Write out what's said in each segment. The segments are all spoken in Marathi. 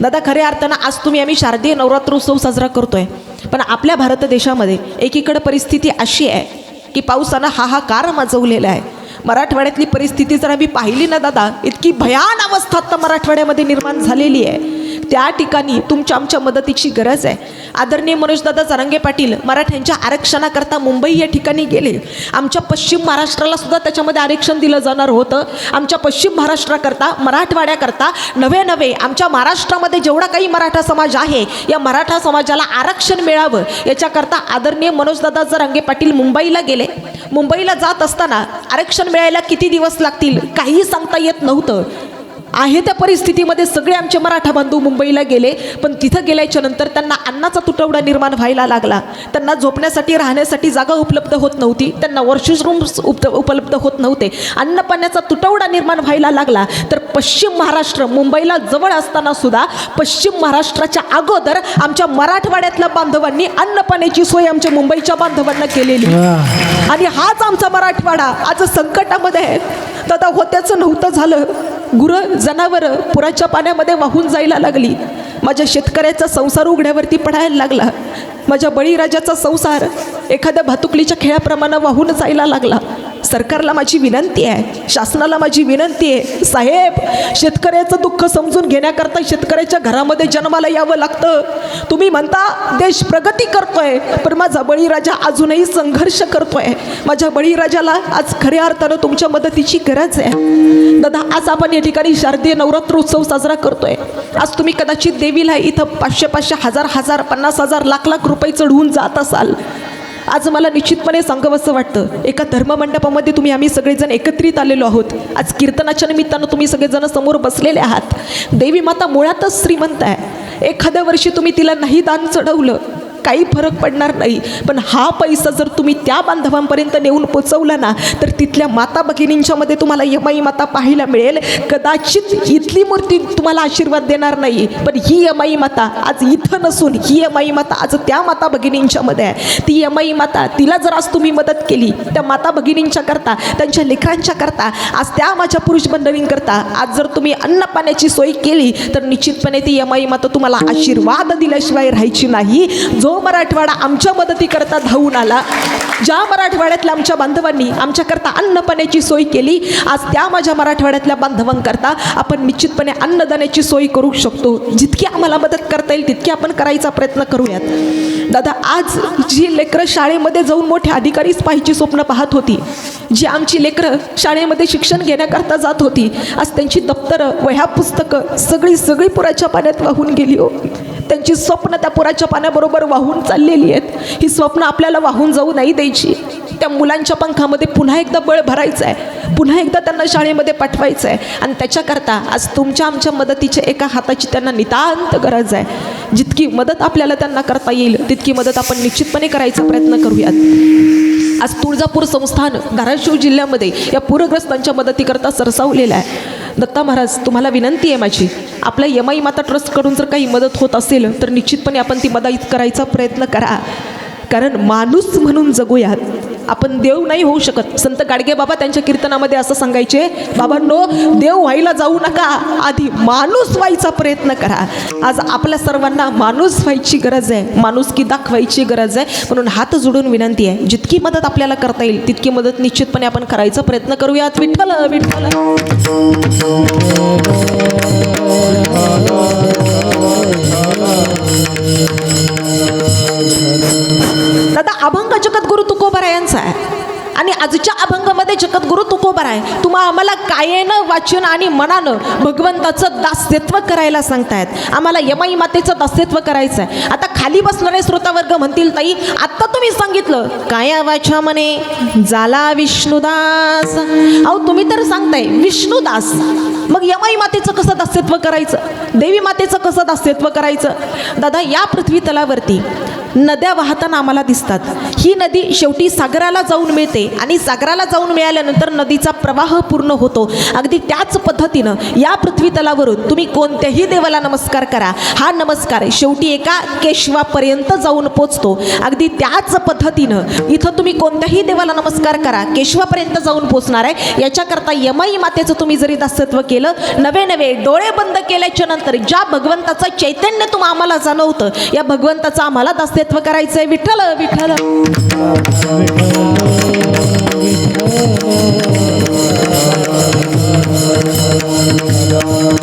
दादा खऱ्या अर्थानं आज तुम्ही आम्ही शारदीय नवरात्रोत्सव साजरा करतोय. पण आपल्या भारत देशामध्ये एकीकडे परिस्थिती अशी आहे की पावसानं हाहाकार माजवलेला आहे. मराठवाड्यातली परिस्थिती जर आम्ही पाहिली ना दादा इतकी भयान अवस्था आता मराठवाड्यामध्ये निर्माण झालेली आहे. त्या ठिकाणी तुमच्या आमच्या मदतीची गरज आहे. आदरणीय मनोजदादा जरांगे पाटील मराठ्यांच्या आरक्षणाकरता मुंबई या ठिकाणी गेले. आमच्या पश्चिम महाराष्ट्राला सुद्धा त्याच्यामध्ये आरक्षण दिलं जाणार होतं. आमच्या पश्चिम महाराष्ट्राकरता मराठवाड्याकरता नवे नवे आमच्या महाराष्ट्रामध्ये जेवढा काही मराठा समाज आहे या मराठा समाजाला आरक्षण मिळावं याच्याकरता आदरणीय मनोजदादा जरांगे पाटील मुंबईला गेले. मुंबईला जात असताना आरक्षण मिळायला किती दिवस लागतील काहीही सांगता येत नव्हतं. आहे त्या परिस्थितीमध्ये सगळे आमचे मराठा बांधव मुंबईला गेले पण तिथं गेल्याच्यानंतर त्यांना अन्नाचा तुटवडा निर्माण व्हायला लागला. त्यांना झोपण्यासाठी राहण्यासाठी जागा उपलब्ध होत नव्हती. त्यांना वर्षरूम्स उप उपलब्ध होत नव्हते. अन्न पाण्याचा तुटवडा निर्माण व्हायला लागला. तर पश्चिम महाराष्ट्र मुंबईला जवळ असताना सुद्धा पश्चिम महाराष्ट्राच्या अगोदर आमच्या मराठवाड्यातल्या बांधवांनी अन्न पाण्याची सोय आमच्या मुंबईच्या बांधवांना केलेली. आणि हाच आमचा मराठवाडा. आज संकटामध्ये आहे. दादा होत्याचं नव्हतं झालं. गुरं जनावरं पुराच्या पाण्यामध्ये वाहून जायला लागली. माझ्या शेतकऱ्याचा संसार उघड्यावरती पडायला लागला. माझ्या बळीराजाचा संसार एखाद्या भातुकलीच्या खेळाप्रमाणे वाहून जायला लागला. सरकारला माझी विनंती आहे शासनाला माझी विनंती आहे साहेब शेतकऱ्याचं दुःख समजून घेण्याकरता शेतकऱ्याच्या घरामध्ये जन्माला यावं लागतं. तुम्ही म्हणता देश प्रगती करतोय पण माझा बळीराजा अजूनही संघर्ष करतोय. माझ्या बळीराजाला आज खऱ्या अर्थानं तुमच्या मदतीची गरज आहे. दादा आज आपण या ठिकाणी शारदीय नवरात्रोत्सव साजरा करतोय. आज तुम्ही कदाचित देवीला इथं पाचशे पाचशे हजार हजार पन्नास हजार लाख लाख रुपये चढवून जात असाल. आज मला निश्चितपणे सांगावंसं वाटतं. एका धर्ममंडपामध्ये तुम्ही आम्ही सगळेजण एकत्रित आलेलो आहोत. आज कीर्तनाच्या निमित्तानं तुम्ही सगळेजण समोर बसलेले आहात. देवी माता मुळातच श्रीमंत आहे. एखाद्या वर्षी तुम्ही तिला नाही दान चढवलं. काही फरक पडणार नाही. पण हा पैसा जर तुम्ही त्या बांधवांपर्यंत नेऊन पोचवला ना तर तिथल्या माता भगिनींच्यामध्ये तुम्हाला यमाई माता पाहायला मिळेल. कदाचित इथली मूर्ती तुम्हाला आशीर्वाद देणार नाही पण ही यमाई माता आज इथं नसून ही यमाई माता आज त्या माता भगिनींच्यामध्ये आहे. ती यमाई माता तिला जर आज तुम्ही मदत केली त्या माता भगिनींच्या करता त्यांच्या लेकरांच्या करता आज त्या माझ्या पुरुष मंडळींकरता आज जर तुम्ही अन्न पाण्याची सोय केली तर निश्चितपणे ती यमाई माता तुम्हाला आशीर्वाद दिल्याशिवाय राहायची नाही. जो मराठवाडा आमच्या मदतीकरता धावून आला ज्या मराठवाड्यातल्या आमच्या बांधवांनी आमच्याकरता अन्न पाण्याची सोय केली आज त्या माझ्या मराठवाड्यातल्या बांधवांकरता आपण निश्चितपणे अन्नदानाची सोय करू शकतो. जितकी आम्हाला मदत करता येईल तितकी आपण करायचा प्रयत्न करूयात. दादा आज जी लेकरं शाळेमध्ये जाऊन मोठे अधिकारीच पाहायची स्वप्न पाहत होती जी आमची लेकरं शाळेमध्ये शिक्षण घेण्याकरता जात होती आज त्यांची दप्तरं वह्या पुस्तकं सगळी सगळी पुराच्या पाण्यात वाहून गेली हो. त्यांची स्वप्न त्या पुराच्या पाण्याबरोबर वाहून चाललेली आहेत. ही स्वप्न आपल्याला वाहून जाऊ नाही द्यायची. त्या मुलांच्या पंखामध्ये पुन्हा एकदा बळ भरायचं आहे पुन्हा एकदा त्यांना शाळेमध्ये पाठवायचं आहे आणि त्याच्याकरता आज तुमच्या आमच्या मदतीच्या एका हाताची त्यांना नितांत गरज आहे. जितकी मदत आपल्याला त्यांना करता येईल तितकी मदत आपण निश्चितपणे करायचा प्रयत्न करूयात. आज तुळजापूर संस्थान धाराशिव जिल्ह्यामध्ये या पूरग्रस्तांच्या मदतीकरता सरसावलेलं आहे. दत्ता महाराज तुम्हाला विनंती आहे माझी. आपल्या यमाई माता ट्रस्टकडून जर काही मदत होत असेल तर निश्चितपणे आपण ती मदत करायचा प्रयत्न करा. कारण माणूस म्हणून जगूयात. आपण देव नाही होऊ शकत. संत गाडगे बाबा त्यांच्या कीर्तनामध्ये असं सांगायचे बाबांनो देव व्हायला जाऊ नका. आधी माणूस व्हायचा प्रयत्न करा. आज आपल्या सर्वांना माणूस व्हायची गरज आहे. माणूस की दाखवायची गरज आहे. म्हणून हात जोडून विनंती आहे. जितकी मदत आपल्याला करता येईल तितकी मदत निश्चितपणे आपण करायचा प्रयत्न करूयात. विठ्ठल विठ्ठल. दादा अभंग जगद्गुरु तुकोबरायांचा आहे. आणि आजच्या अभंगामध्ये जगद्गुरु तुकोबर आहे. तुम्हा आम्हाला कायेनं वाचन आणि मनानं भगवंताचं दास्यत्व करायला सांगतायत. आम्हाला यमाई मातेचं दास्यत्व करायचं आहे आता खाली बसणारे श्रोतावर्ग म्हणतील ताई आत्ता तुम्ही सांगितलं. काया वाचा म्हणे झाला विष्णुदास. अहो तुम्ही तर सांगताय विष्णुदास. मग यमाई मातेचं कसं दास्यत्व करायचं? देवी मातेचं कसं दास्यत्व करायचं? दादा या पृथ्वी तलावरती नद्या वाहताना आम्हाला दिसतात. ही नदी शेवटी सागराला जाऊन मिळते आणि सागराला जाऊन मिळाल्यानंतर नदीचा प्रवाह पूर्ण होतो. अगदी त्याच पद्धतीनं या पृथ्वी तलावरून तुम्ही कोणत्याही देवाला नमस्कार करा. हा नमस्कार शेवटी एका केशवापर्यंत जाऊन पोचतो. अगदी त्याच पद्धतीनं इथं तुम्ही कोणत्याही देवाला नमस्कार करा. केशवापर्यंत जाऊन पोचणार आहे. याच्याकरता यमाई मातेचं तुम्ही जरी दासत्व केलं नवे नवे डोळे बंद केल्याच्यानंतर ज्या भगवंताचं चैतन्य तुम्हाला आम्हाला जाणवतं या भगवंताचं आम्हाला दास्त दासत्व करायचंय विठ्ठल विठ्ठल.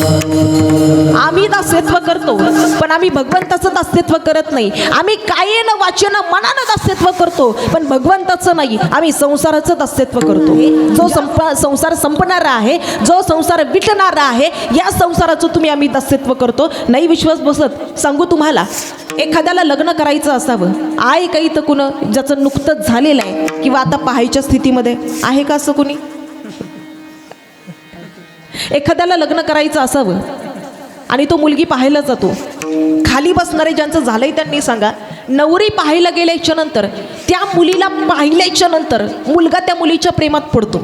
आम्ही दास्यत्व करतो पण आम्ही भगवंताचं दास्यत्व करत नाही. आम्ही कायेनं वाचनं मनानं दास्यत्व करतो पण भगवंताचं नाही. आम्ही संसाराचं दास्यत्व करतो. जो संप संसार संपणारा आहे जो संसार विटणारा आहे या संसाराचं तुम्ही आम्ही दास्यत्व करतो. नाही विश्वास बसत. सांगू तुम्हाला एखाद्याला लग्न करायचं असावं. आहे काही तर कुणं ज्याचं नुकतंच झालेलं आहे किंवा आता पाहायच्या स्थितीमध्ये? आहे का असं कुणी? एखाद्याला लग्न करायचं असावं आणि तो मुलगी पाहायला जातो. खाली बसणारे ज्यांचं झालंय त्यांनी सांगा नवरी पाहायला गेल्याच्यानंतर त्या मुलीला पाहिल्याच्या नंतर मुलगा त्या मुलीच्या प्रेमात पडतो.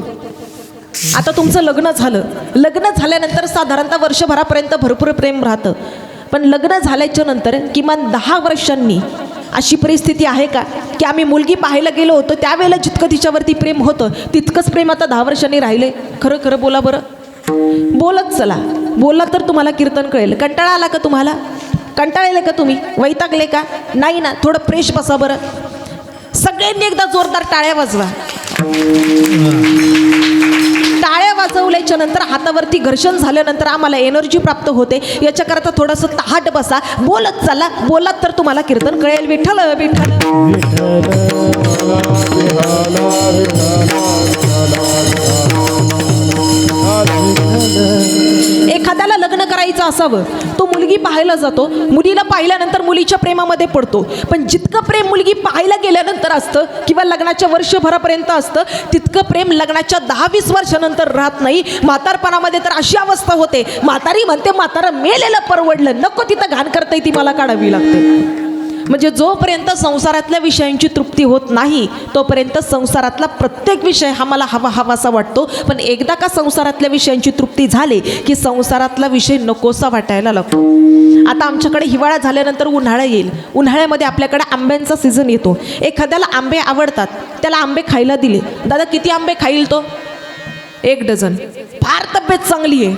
आता तुमचं लग्न झालं. लग्न झाल्यानंतर साधारणतः वर्षभरापर्यंत भरपूर प्रेम राहतं. पण लग्न झाल्याच्यानंतर किमान दहा वर्षांनी अशी परिस्थिती आहे का? की आम्ही मुलगी पाहायला गेलो होतो त्यावेळेला जितकं तिच्यावरती प्रेम होतं तितकंच प्रेम आता दहा वर्षांनी राहिले. खरं खरं बोला बरं. बोलत चला बोलला तर तुम्हाला कीर्तन कळेल कंटाळा आला का तुम्हाला कंटाळले का तुम्ही वैतागले का नाही ना थोडं फ्रेश बसा बरं सगळ्यांनी एकदा जोरदार टाळ्या वाजवा टाळ्या वाजवल्याच्या नंतर हातावरती घर्षण झाल्यानंतर आम्हाला एनर्जी प्राप्त होते याच्याकरता थोडंसं तहाट बसा बोलत चला बोलात तर तुम्हाला कीर्तन कळेल विठ्ठल विठ्ठल एखाद्याला लग्न करायचं असावं तो मुलगी पाहायला जातो. मुलीला पाहिल्यानंतर मुलीच्या प्रेमामध्ये पडतो. पण जितकं प्रेम मुलगी पाहायला गेल्यानंतर असतं किंवा लग्नाच्या वर्षभरापर्यंत असतं तितकं प्रेम लग्नाच्या दहा वीस वर्षानंतर राहत नाही. म्हातारपणामध्ये तर अशी अवस्था होते. म्हातारी म्हणते म्हातारं मेलेलं परवडलं. नको तिथं घाण करता ती मला काढावी लागते. म्हणजे जोपर्यंत संसारातल्या विषयांची तृप्ती होत नाही तोपर्यंत संसारातला प्रत्येक विषय हा मला हवा हवासा वाटतो. पण एकदा का संसारातल्या विषयांची तृप्ती झाली की संसारातला विषय नकोसा वाटायला लागतो. आता आमच्याकडे हिवाळा झाल्यानंतर उन्हाळा येईल. उन्हाळ्यामध्ये आपल्याकडे आंब्यांचा सीझन येतो. एखाद्याला आंबे आवडतात त्याला आंबे खायला दिले. दादा किती आंबे खाईल तो? एक डझन. फार तब्येत चांगली आहे.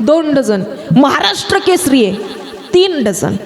दोन डझन. महाराष्ट्र केसरी आहे. तीन डझन.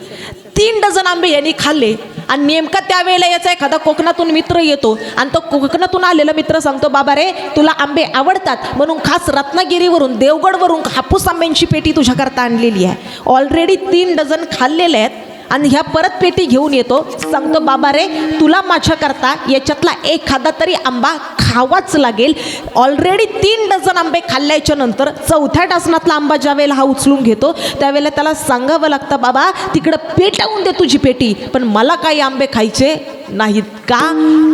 तीन डझन आंबे यांनी खाल्ले. आणि नेमका त्यावेळेला याचा एखादा कोकणातून मित्र येतो. आणि तो कोकणातून आलेला मित्र सांगतो बाबा रे तुला आंबे आवडतात. म्हणून खास रत्नागिरीवरून देवगडवरून हापूस आंब्यांची पेटी तुझ्याकरता आणलेली आहे. ऑलरेडी तीन डझन खाल्लेले आहेत. आणि ह्या परत पेटी घेऊन येतो. सांगतो बाबा रे तुला माझ्याकरता याच्यातला एखादा तरी आंबा खावाच लागेल. ऑलरेडी तीन डझन आंबे खाल्ल्याच्या नंतर चौथ्या डझनातला आंबा ज्या वेळेला हा उचलून घेतो त्यावेळेला त्याला सांगावं लागतं बाबा तिकडं पेटवून दे तुझी पेटी पण मला काही आंबे खायचे नाहीत का?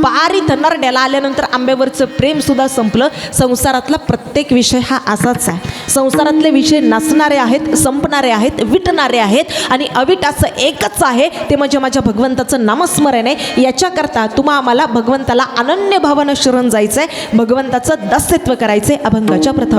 पारी थनारड्याला आल्यानंतर आंब्यावरचं प्रेमसुद्धा संपलं. संसारातला प्रत्येक विषय हा असाच आहे. संसारातले विषय नसणारे आहेत संपणारे आहेत विटणारे आहेत आणि अविट असं एकच आहे. ते म्हणजे माझ्या भगवंताचं नामस्मरण आहे. याच्याकरता तुम्हा आम्हाला भगवंताला अनन्य भावानं शरण जायचं आहे भगवंताचं दास्यत्व करायचं आहे अभंगाच्या प्रथम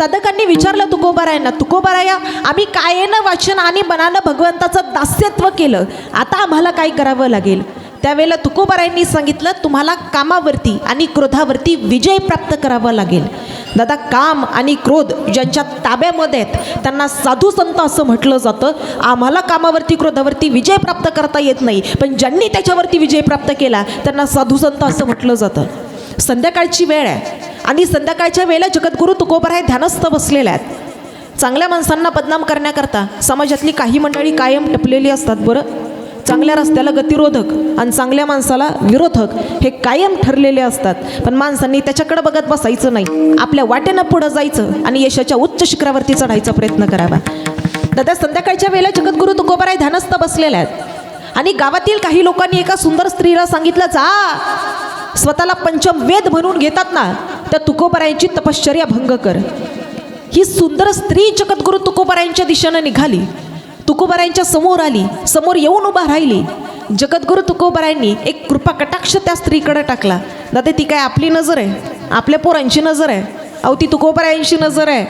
साधकांनी विचारलं तुकोबारायांना तुकोबाराया आम्ही कायेनं वाचन आणि मनानं भगवंताचं दास्यत्व केलं. आता आम्हाला काय करावं लागेल? त्यावेळेला तुकोबारायांनी सांगितलं तुम्हाला कामावरती आणि क्रोधावरती विजय प्राप्त करावा लागेल. दादा काम आणि क्रोध ज्यांच्या ताब्यामध्ये आहेत त्यांना साधू संत असं म्हटलं जातं. आम्हाला कामावरती क्रोधावरती विजय प्राप्त करता येत नाही. पण ज्यांनी त्याच्यावरती विजय प्राप्त केला त्यांना साधू संत असं म्हटलं जातं. संध्याकाळची वेळ आहे. आणि संध्याकाळच्या वेळेला जगद्गुरू तुकोबराय ध्यानस्थ बसलेले आहेत. चांगल्या माणसांना बदनाम करण्याकरता समाजातली काही मंडळी कायम टपलेली असतात बरं. चांगल्या रस्त्याला गतिरोधक आणि चांगल्या माणसाला विरोधक हे कायम ठरलेले असतात. पण माणसांनी त्याच्याकडे बघत बसायचं नाही. आपल्या वाटेनं पुढं जायचं आणि यशाच्या उच्च शिखरावरती चढायचा प्रयत्न करावा. दादा संध्याकाळच्या वेळेला जगद्गुरू तुकोबराय ध्यानस्थ बसलेल्या आहेत. आणि गावातील काही लोकांनी एका सुंदर स्त्रीला सांगितलं जा. स्वतःला पंचम वेद म्हणून घेतात ना त्या तुकोबरायांची तपश्चर्या भंग कर. ही सुंदर स्त्री जगद्गुरू तुकोबरायांच्या दिशेनं निघाली. तुकोबरायांच्या समोर आली समोर येऊन उभा राहिली. जगद्गुरू तुकोबरायांनी एक कृपा कटाक्ष त्या स्त्रीकडे टाकला. दादा ती काय आपली नजर आहे? आपल्या पोरांची नजर आहे? अहो ती तुकोबरायांची नजर आहे.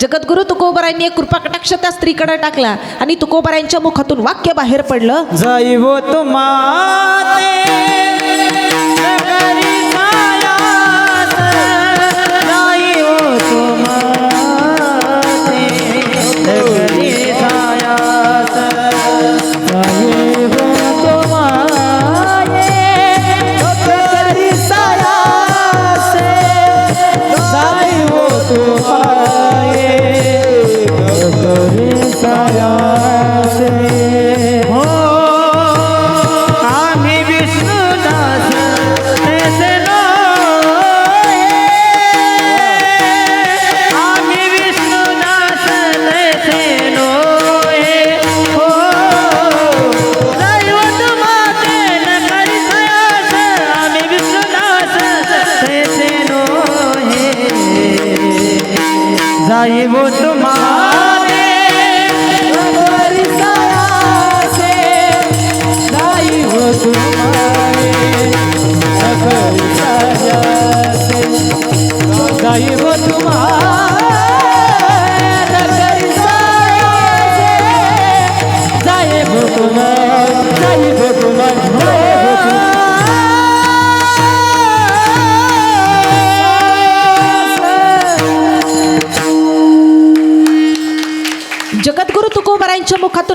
जगद्गुरु तुकोबरायांनी एक कृपा कटाक्ष त्या स्त्रीकडे टाकला आणि तुकोबरायांच्या मुखातून वाक्य बाहेर पडलं. जैव तुम्हाते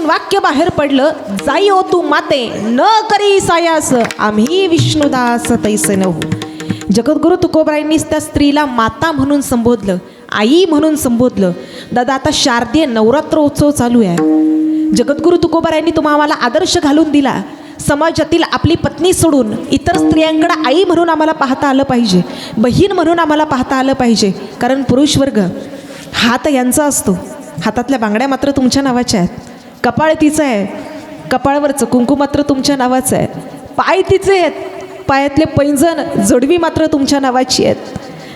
तुकोबारायांच्या वाक्य बाहेर पडलं जाई ओ तू माते न करी सायास आम्ही विष्णुदास तैसे नऊ जगद्गुरु तुकोबारायांनी त्या स्त्रीला माता म्हणून संबोधलं आई म्हणून संबोधलं. दादा आता शारदीय नवरात्र उत्सव चालू आहे. जगद्गुरु तुकोबरायांनी तुम्हाला आदर्श घालून दिला. समाजातील आपली पत्नी सोडून इतर स्त्रियांकडे आई म्हणून आम्हाला पाहता आलं पाहिजे बहीण म्हणून आम्हाला पाहता आलं पाहिजे कारण पुरुष वर्ग हात यांचा असतो. हातातल्या बांगड्या मात्र तुमच्या नावाच्या आहेत. कपाळ तिचं आहे. कपाळवरचं कुंकू मात्र तुमच्या नावाचं आहे. पाय तिचे आहेत. पायातले पैंजण जोडवी मात्र तुमच्या नावाची आहेत.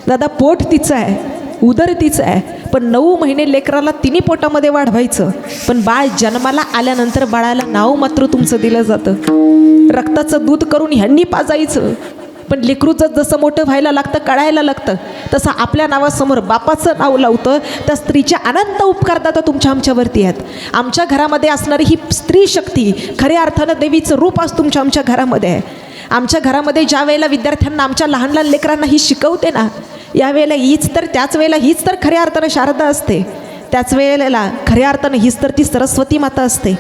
दादा पोट तिचं आहे. उदर तिचं आहे. पण नऊ महिने लेकराला तिन्ही पोटामध्ये वाढवायचं. पण बाळ जन्माला आल्यानंतर बाळाला नाव मात्र तुमचं दिलं जातं. रक्ताचं दूध करून ह्यांनी पाजायचं. पण लेकरूचं जसं मोठं व्हायला लागतं कळायला लागतं तसं आपल्या नावासमोर बापाचं नाव लावतं त्या स्त्रीचे अनंत उपकारदाता तुमच्या आमच्यावरती आहेत. आमच्या घरामध्ये असणारी ही स्त्री शक्ती खऱ्या अर्थानं देवीचं रूप आज तुमच्या आमच्या घरामध्ये आहे. आमच्या घरामध्ये ज्या वेळेला विद्यार्थ्यांना आमच्या लहान लहान लेकरांना ही शिकवते ना यावेळेला हीच तर त्याच वेळेला हीच तर खऱ्या अर्थानं शारदा असते. त्याच वेळेला खऱ्या अर्थानं हीच तर ती सरस्वती माता असते.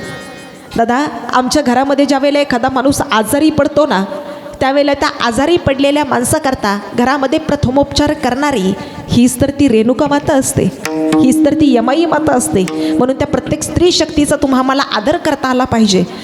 दादा आमच्या घरामध्ये ज्या वेळेला एखादा माणूस आजारी पडतो ना त्यावेळेला त्या आजारी पडलेल्या माणसाकरता घरामध्ये प्रथमोपचार करणारी हीच तर ती रेणुका माता असते. हीच तर ती यमाई माता असते. म्हणून त्या प्रत्येक स्त्री शक्तीचा तुम्हा मला आदर करता आला पाहिजे.